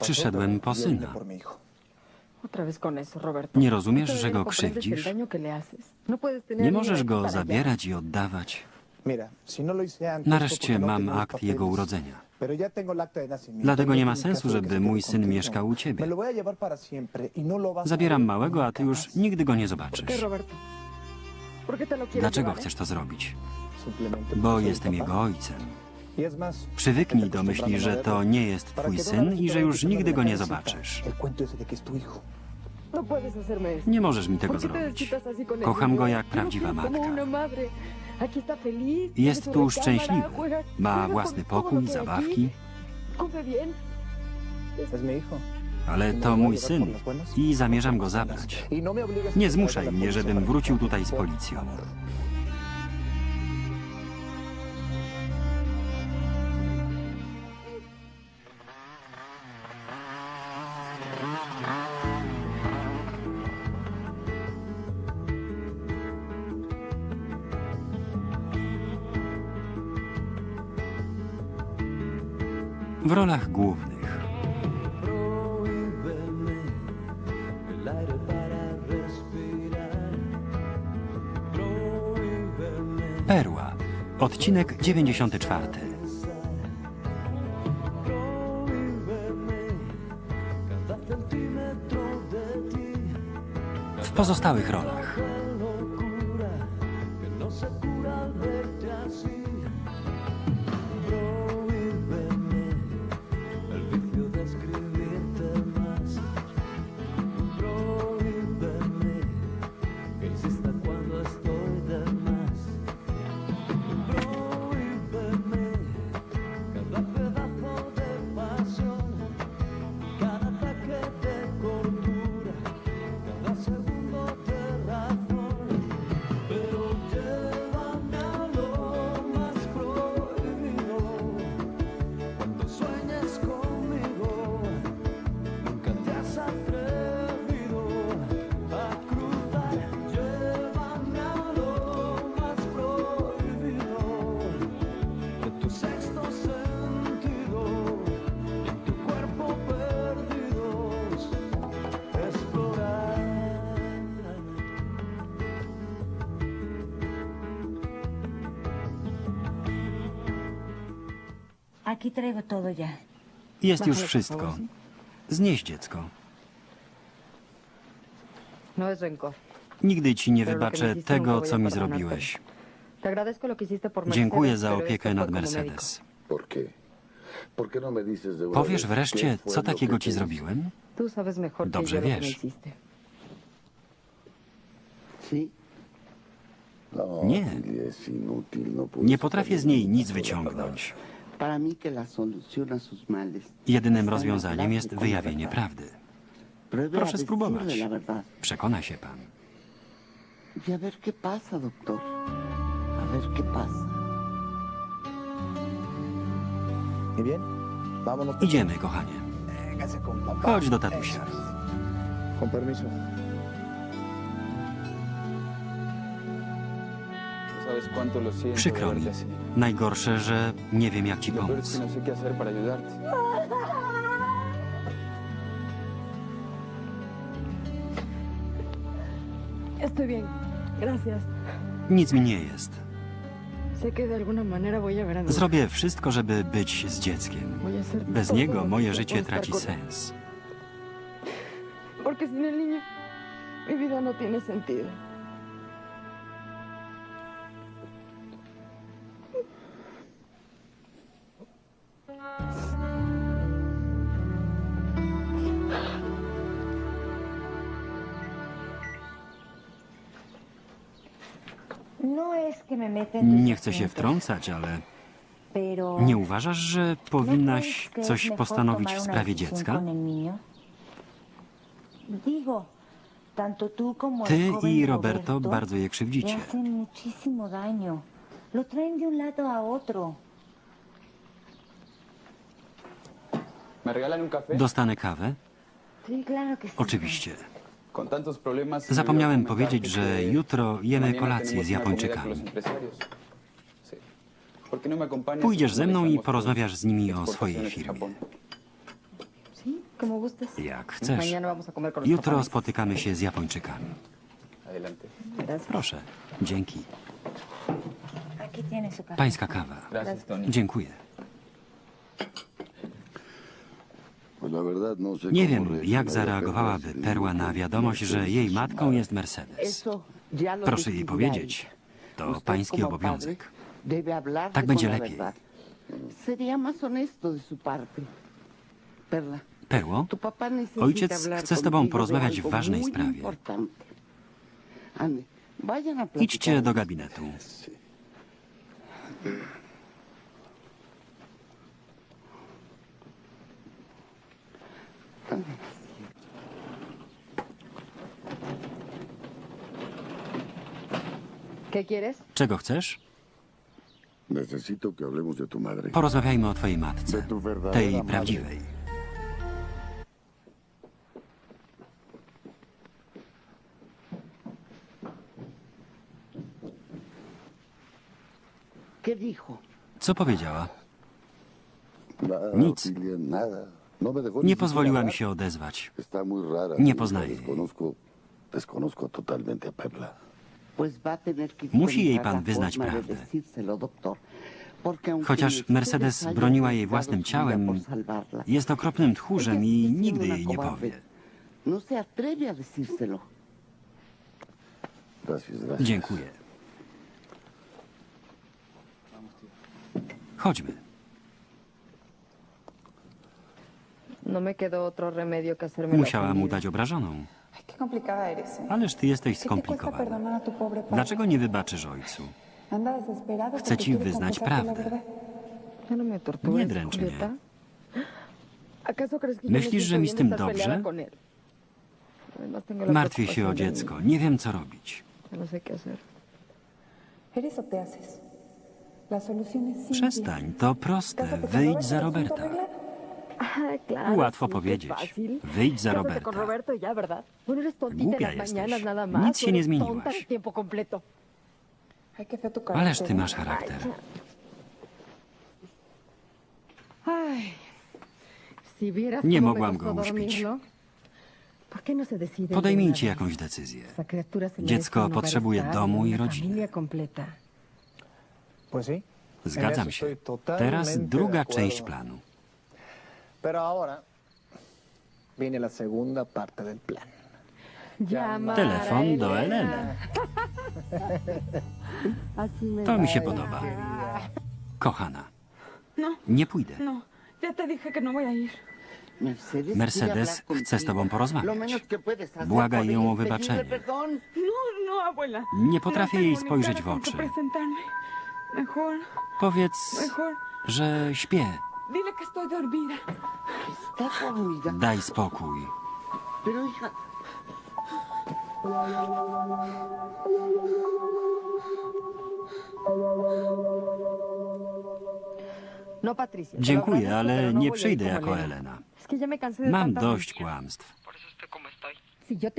Przyszedłem po syna. Nie rozumiesz, że no go krzywdzisz? No Nie możesz go zabierać i oddawać. no Nareszcie mam akt jego urodzenia. Dlatego nie ma sensu, żeby mój syn mieszkał u ciebie. no Zabieram małego, a ty już nigdy go nie ¿Por qué, zobaczysz. Dlaczego eh? chcesz to zrobić? Bo jestem jego ojcem. Przywyknij do myśli, że to nie jest twój syn i że już nigdy go nie zobaczysz. Nie możesz mi tego ¿Por qué te zrobić. Kocham go jak prawdziwa matka. Jest tu szczęśliwy. Ma własny pokój, zabawki, ale to mój syn i zamierzam go zabrać. Nie zmuszaj mnie, żebym wrócił tutaj z policją. Rolach głównych Perła, odcinek 94. prohíbeme cada centímetro de ti. W pozostałych rolach jest już wszystko. Znieś dziecko. No. Nigdy ci nie wybaczę tego, co mi zrobiłeś. Dziękuję za opiekę nad Mercedes. ¿Por qué? ¿Por qué no Powiesz wreszcie, co takiego ci zrobiłem? Dobrze wiesz. No, Nie. Nie potrafię z niej nic wyciągnąć. Jedynym rozwiązaniem jest la wyjawienie prawdy. Proszę spróbować. Przekona się pan. Y. ¿Y. Idziemy, kochanie. Chodź do tatusia. Con permiso. Przykro mi. Najgorsze, że nie wiem, jak ci pomóc. no. Estoy bien. Gracias. Nic mi nie jest. Zrobię wszystko, żeby być z dzieckiem. Bez niego moje życie traci sens. Porque sin el niño, mi vida no tiene sentido. Nie chcę się wtrącać, ale nie uważasz, że ¿no powinnaś coś postanowić w sprawie dziecka? Ty i Roberto bardzo je krzywdzicie. Dostanę kawę? Oczywiście. Me Zapomniałem powiedzieć, że jutro jemy kolację z Japończykami. los empresarios. Sí. ¿Por qué no Pójdziesz y ze mną i porozmawiasz z nimi o swojej firmie. Jak chcesz. Con los Jutro spotykamy się z Japończykami. Proszę. Dzięki. Pańska kawa. Dziękuję. Pues la verdad no sé Nie cómo wiem, reaccionaría jak zareagowała Perla si Perła na wiadomość, że Mercedes jej matką jest Mercedes. Proszę jej powiedzieć. To pański obowiązek. Tak będzie lepiej. Perło, Ojciec chce z tobą porozmawiać w ważnej sprawie. idźcie do gabinetu. ¿Qué quieres? Czego chcesz? Necesito que hablemos de tu madre. Porozmawiajmy o twojej matce. Tej prawdziwej. ¿Qué dijo? Co powiedziała? Nic. Nie pozwoliła mi się odezwać. Nie poznaję jej. Musi jej pan wyznać prawdę. Chociaż Mercedes broniła jej własnym ciałem, jest okropnym tchórzem i nigdy jej nie powie. No. Dziękuję. Chodźmy. No me quedó otro remedio que hacerme la Musiała mu ofendida. dać obrażoną. Ay, qué complicada eres. ¿eh? Ależ ty jesteś ¿Qué te cuesta skomplikowana. Dlaczego nie wybaczysz ojcu? Chcę ci wyznać prawdę. no Nie dręcz mnie. Julieta. ¿Acaso crees que yo Myślisz, że mi z tym dobrze? Martwię się o dziecko. Nie wiem, co robić. No. Przestań, to proste. Wyjdź za Roberto, Roberta. ¿Asunto Ah, claro. Łatwo powiedzieć. Wyjdź za Roberta. Głupia jesteś. Nic się nie zmieniłaś. Ależ ty masz charakter. Nie mogłam go uśpić. ¿no? ¿Por qué no se decide de Podejmijcie jakąś decyzję. Dziecko potrzebuje domu i rodziny. Zgadzam się. Teraz druga część planu. Pero ahora viene la segunda parte del plan. Llamar Telefon a do Elena. Eleny. Así me To mi się podoba. querida. Kochana, No, nie pójdę. no. Ya te dije que no voy a ir. Mercedes, chce z tobą porozmawiać. Błagaj ją o wybaczenie. No, no. Nie potrafię No jej spojrzeć w oczy. Powiedz, że śpię. Dile que estoy dormida. Está dormida. Daj spokój. Pero hija, No, lo Dziękuję, ale no nie przyjdę jako Elena. Mam dość kłamstw.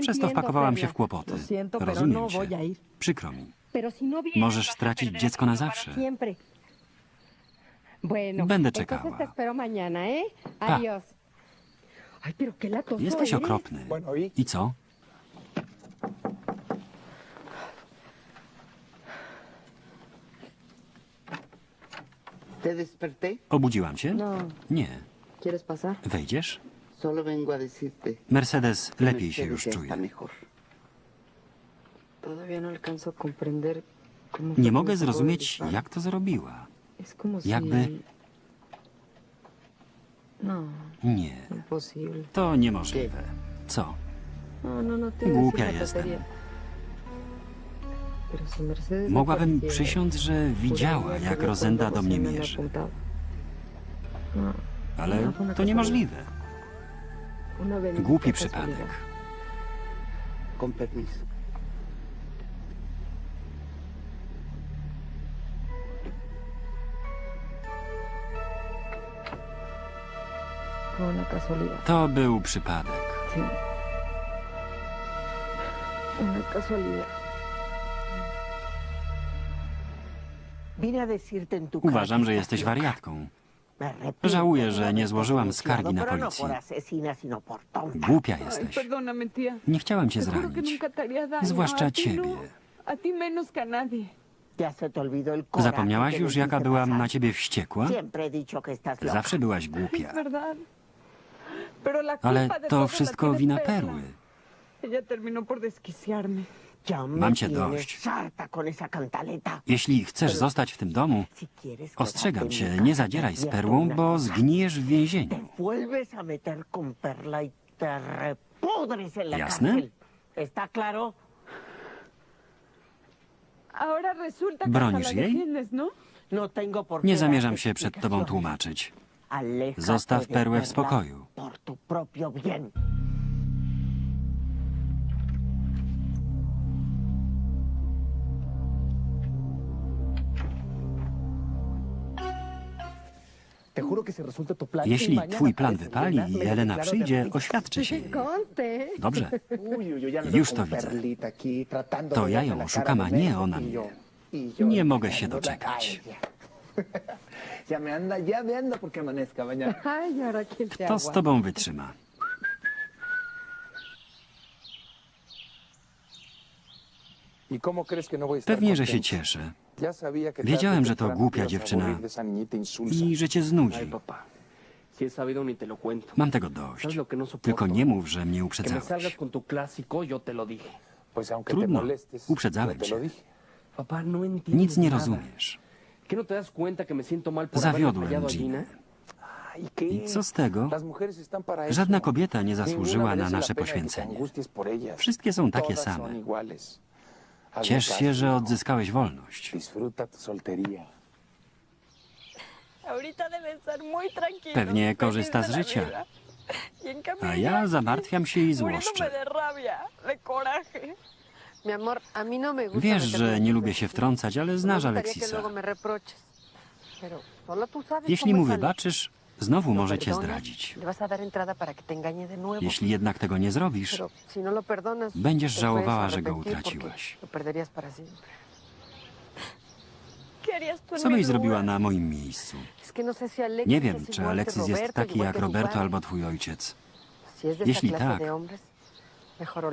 Przez to wpakowałam się w kłopoty. No Rozumiem a cię. Przykro mi. No Możesz stracić dziecko na zawsze. Będę czekała. ¿eh? Pa. Adiós. Ay, pero qué latoso Jesteś okropny. Bueno, ¿y? I co? Obudziłam cię? No, Nie. Wejdziesz? Solo vengo a decirte Mercedes lepiej się już czuje. no alcanzo a comprender cómo fue Nie mogę zrozumieć, jak to zrobiła. Jakby-. No, Nie, to niemożliwe. Co? No, no, Głupia jestem. Mogłabym przysiąc, że widziała, jak cuando do mnie Rosenda mierzy. Ale to niemożliwe. Głupi przypadek. Con To był przypadek. Uważam, że jesteś wariatką. Żałuję, de że no nie złożyłam skargi na no policję. Głupia jesteś. Nie chciałem cię zranić. Zwłaszcza ciebie. no, Zapomniałaś już, jaka byłam na ciebie wściekła? Zawsze byłaś głupia. Ale to wszystko wina. Perły. Mam cię dość. Jeśli chcesz zostać w tym domu, ostrzegam cię, nie zadzieraj z perłą, bo zgnijesz w więzieniu. Y ¿Jasne? ¿Bronisz jej? ¿no? No Nie zamierzam się przed tobą tłumaczyć. Zostaw perłę w spokoju. Jeśli twój plan wypali i Elena przyjdzie, oświadczy się jej. Dobrze. Już to widzę. To ja ją la szukam, cara a nie ona y mnie. y Nie mogę się doczekać. Kto z tobą wytrzyma? ¿Y no Pewnie, że się cieszę. Wiedziałem, że to głupia dziewczyna i że cię znudzi. Mam tego dość. ¿Sabes lo que no? Tylko nie mów, że mnie uprzedzałeś. Trudno. Uprzedzałem cię. no Nic nie rozumiesz. ¿Qué no te das cuenta que me siento mal por Zawiodłem. Gina? I co z tego? Żadna kobieta nie zasłużyła na nasze poświęcenie. Wszystkie są takie same. Ciesz się, że odzyskałeś wolność. Pewnie korzysta z życia. Y A ja zamartwiam się i złoszczę. No Wiesz, że nie lubię się wtrącać, ale No znasz Aleksisa. Jeśli mu wybaczysz, znowu Lo może cię zdradzić. Jeśli jednak tego nie zrobisz, no Będziesz żałowała, że go utraciłaś. Lo perderías para siempre. ¿Qué harías tú en co byś zrobiła na moim miejscu? No Nie wiem, czy Aleksis jest taki jak Roberto albo twój ojciec. Jeśli tak,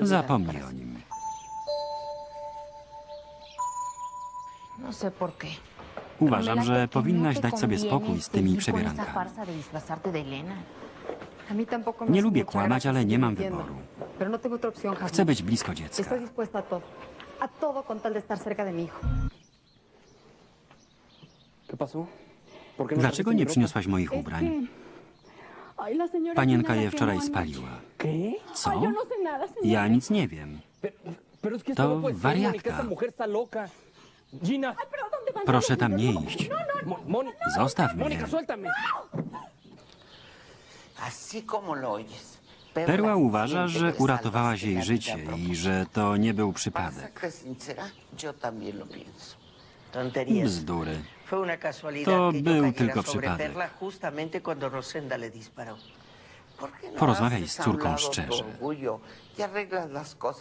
Zapomnij o nim. Uważam, że powinnaś no dać sobie spokój z tymi przebierankami. Nie lubię kłamać, ale nie mam wyboru. No. Chcę być blisko dziecka. Estoy dispuesta a todo. A todo con tal de estar cerca de mi hijo. ¿Qué pasó? ¿Por qué no Dlaczego nie przyniosłaś moich ubrań? Panienka je wczoraj spaliła. Co? No. Ja nic nie wiem. To no wariatka. Proszę tam nie iść. Zostaw mnie. Perła uważa, że uratowałaś jej życie i że to nie był przypadek. Bzdury. To był tylko przypadek. Porozmawiaj z córką szczerze.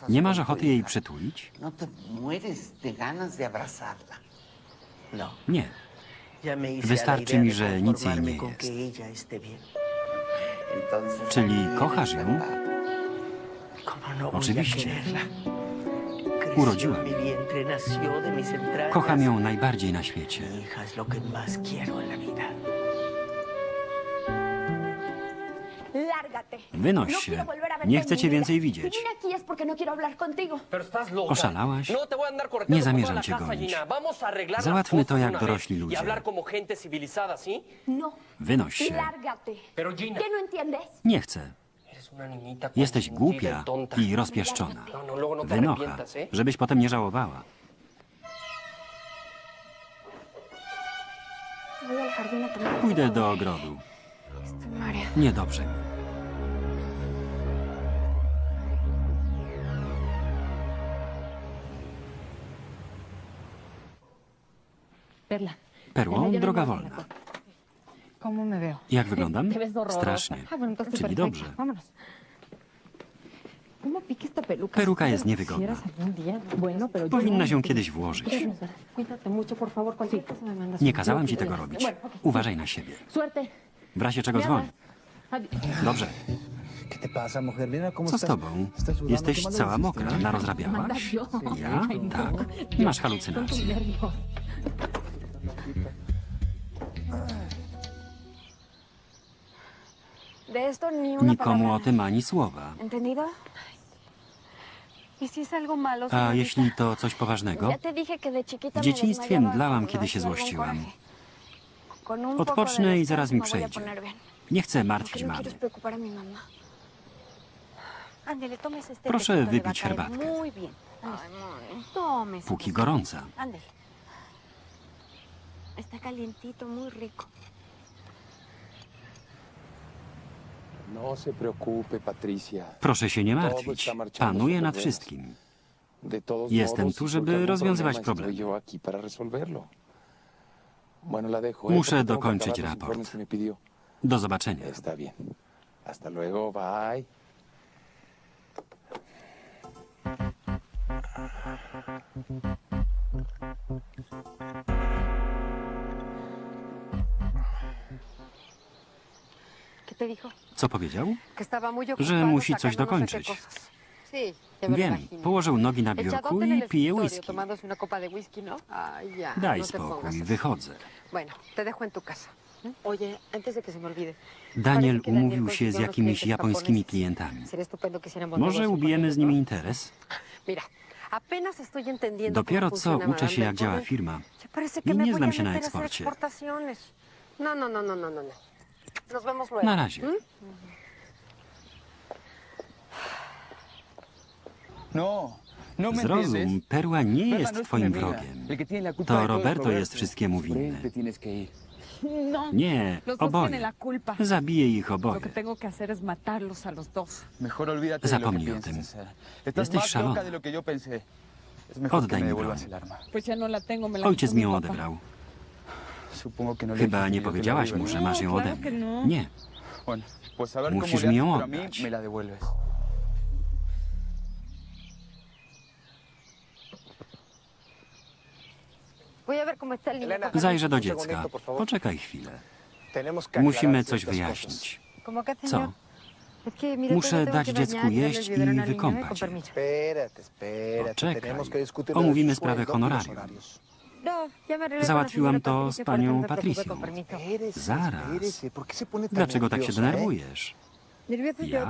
Nie masz ochoty jej przytulić? No. No. Nie. Wystarczy mi, że nic jej nie jest. Czyli ¿a quién kochasz ją? no Oczywiście. mis entrañas. Kocham ją najbardziej na świecie. Wynoś No się. verte Nie chcę cię więcej widzieć. no. Oszalałaś? No Nie zamierzam cię gonić. Załatwmy to jak dorośli ludzie. No. Wynoś się. Lárgate. Pero Gina... ¿Qué no? Nie chcę. Jesteś głupia i rozpieszczona. No, no, no Wynocha, ¿eh? żebyś potem nie żałowała. Pójdę do ogrodu. Niedobrze mi. Perłą, no droga wolna. Jak wyglądam? Strasznie. Entonces Czyli dobrze. Vámonos. ¿Cómo pique esta peluca? Peruka jest niewygodna. Powinna no. się kiedyś włożyć. Nie kazałam ci tego robić. Uważaj na siebie. W razie czego dzwoń. Dobrze. ¿Qué te pasa, mujer linda? ¿Cómo Co z tobą? Jesteś ¿Qué mal cała mokra. Narozrabiałaś? Ja? Tak. Masz halucynacje. Nikomu o tym ani słowa. ¿Y A jeśli to coś poważnego? W dzieciństwie mdlałam, kiedy się złościłam. Odpocznę i zaraz mi przejdzie. Nie chcę ¿Por qué martwić no mamy. Proszę wypić herbatkę. Póki gorąca. Está calientito, muy rico. No se preocupe, Patricia. Proszę się nie martwić. Panuję nad wszystkim. Jestem tu, żeby rozwiązywać dejo. ¿eh? Muszę dokończyć raport. Do zobaczenia. Está bien. Hasta luego, bye. ¿Qué te dijo? Co powiedział? Że musi coś no dokończyć. Wiem. Położył nogi na biurku i pije whisky. ¿no? Daj no spokój, wychodzę. Bueno, te dejo en tu casa. ¿m? Oye, antes de que se me olvide. Daniel umówił się z jakimiś japońskimi klientami. Może ubijemy z ¿no? nimi interes? Estoy entendiendo Dopiero co uczę się, jak działa firma. I nie znam się na eksporcie. No, no, no, no, no, no. Na razie. ¿m? No, no Zrozum. Perła nie jest es twoim wrogiem. To Roberto jest wszystkiemu winny. No. Nie, oboje. Zabiję ich oboje. Zapomnij o tym. Estás Jesteś szalona. mejor Oddaj mi broń. Ojciec mi ją odebrał. Supongo que no le Chyba nie powiedziałaś mu, że masz ją ode mnie. Nie. Musisz mi ją oddać. Zajrzę do dziecka. Poczekaj chwilę. Musimy coś wyjaśnić. ¿Cómo que, Co? Muszę dać dziecku jeść i wykąpać. Poczekaj. Omówimy sprawę honorarium. No, Załatwiłam to z panią Patricją. Zaraz. espérese. ¿Por qué se pone tan Dlaczego tak się denerwujesz?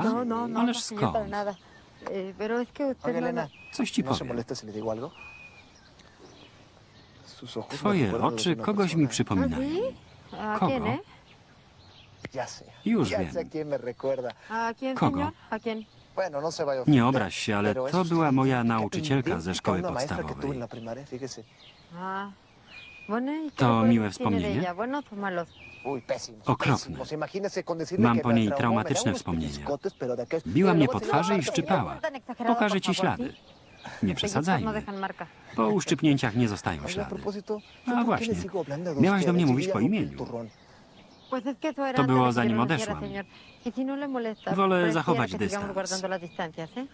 No, no, no, Ależ skąd? Coś ci ¿no powiem. Twoje oczy kogoś mi przypominają. ¿A Kogo? eh? Już wiem. sé a quién me recuerda. ¿A quién, Kogo? No Nie obraź się, ale to była moja nauczycielka ze szkoły podstawowej. Ah. ¿y To miłe wspomnienie? Okropne. Mam po niej traumatyczne wspomnienia. Biła mnie luego po twarzy i marcas. szczypała. Pokażę ci ślady. Nie no przesadzajmy. Po uszczypnięciach nie zostają ślady. propósito, ¿yo A właśnie. Miałaś do mnie mówić po imieniu. To było zanim odeszłam. Y no Wolę zachować dystans. ¿eh?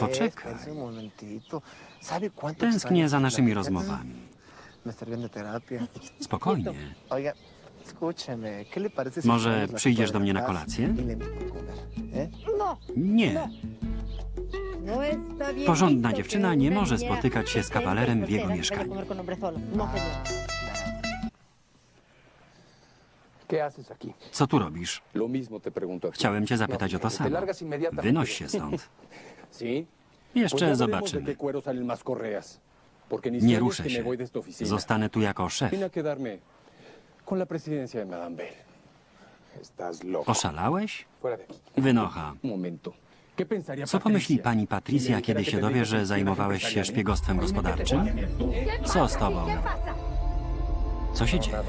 Poczekaj. Espérese un momentito. ¿Sabe cuánto Tęsknię za naszymi rozmowami. Spokojnie. Oiga, escúcheme, ¿qué le parece si Może przyjdziesz do mnie na kolację? y ¿eh? No, Nie. no Porządna dziewczyna nie może spotykać się z kawalerem w jego mieszkaniu. Co tu robisz? Chciałem cię zapytać o to samo. Wynoś się stąd. Jeszcze zobaczymy. Nie ruszę się. Zostanę tu jako szef. Oszalałeś? Wynocha. Un momento. ¿Qué pensaría Co pomyśli pani Patricia, kiedy się dowie, że zajmowałeś się szpiegostwem gospodarczym? Co z tobą? Co się dzieje?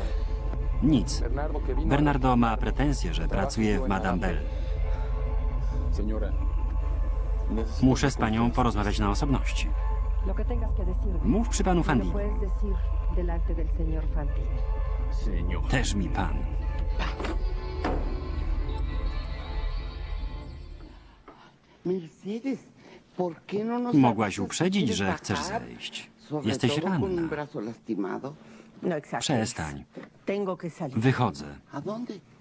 Nic. Bernardo ma pretensje, że pracuje w Madame Bell. Muszę z panią porozmawiać na osobności. Mów przy panu Fandini. Też mi pan. Mogłaś uprzedzić, że chcesz zejść. Jesteś ranna. Przestań. Wychodzę.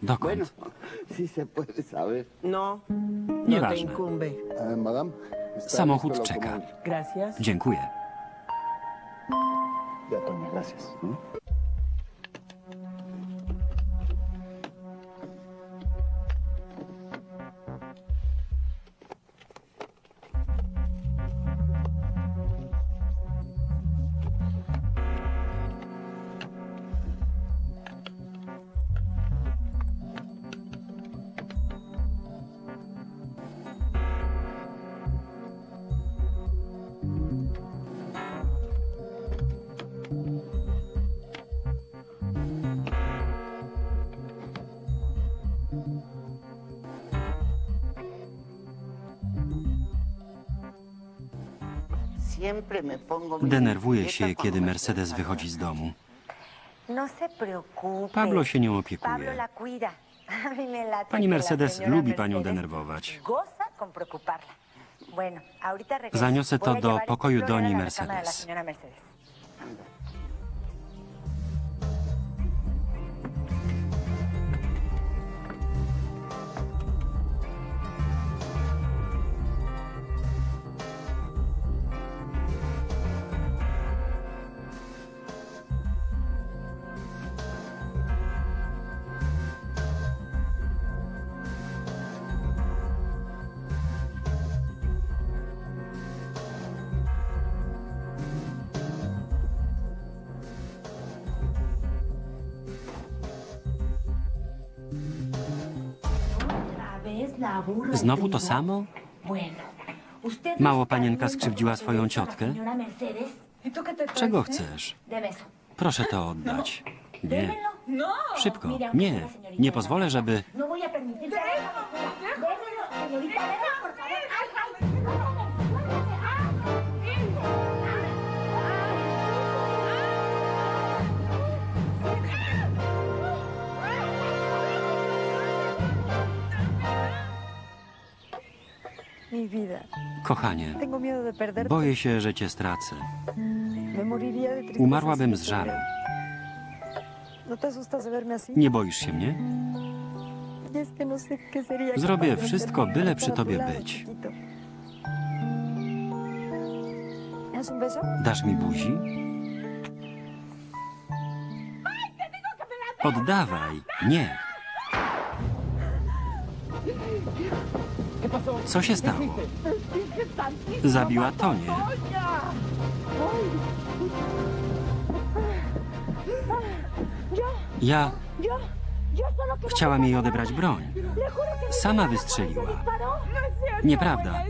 Dokąd? Nieważne. Samochód czeka. Dziękuję. Denerwuje się, kiedy Mercedes wychodzi z domu. Pablo się nią opiekuje. Pani Mercedes lubi panią denerwować. Zaniosę to do pokoju Doni Mercedes. Znowu to samo? Mało panienka skrzywdziła swoją ciotkę? Czego chcesz? Proszę to oddać. Nie. Szybko. Nie. Nie pozwolę, żeby... Kochanie, boję się, że cię stracę. Umarłabym z żalu. Nie boisz się mnie? Zrobię wszystko, byle przy tobie być. Dasz mi buzi? Oddawaj. Nie. Co się stało? Zabiła Tonię. Ja chciałam jej odebrać broń. Sama wystrzeliła. Nieprawda.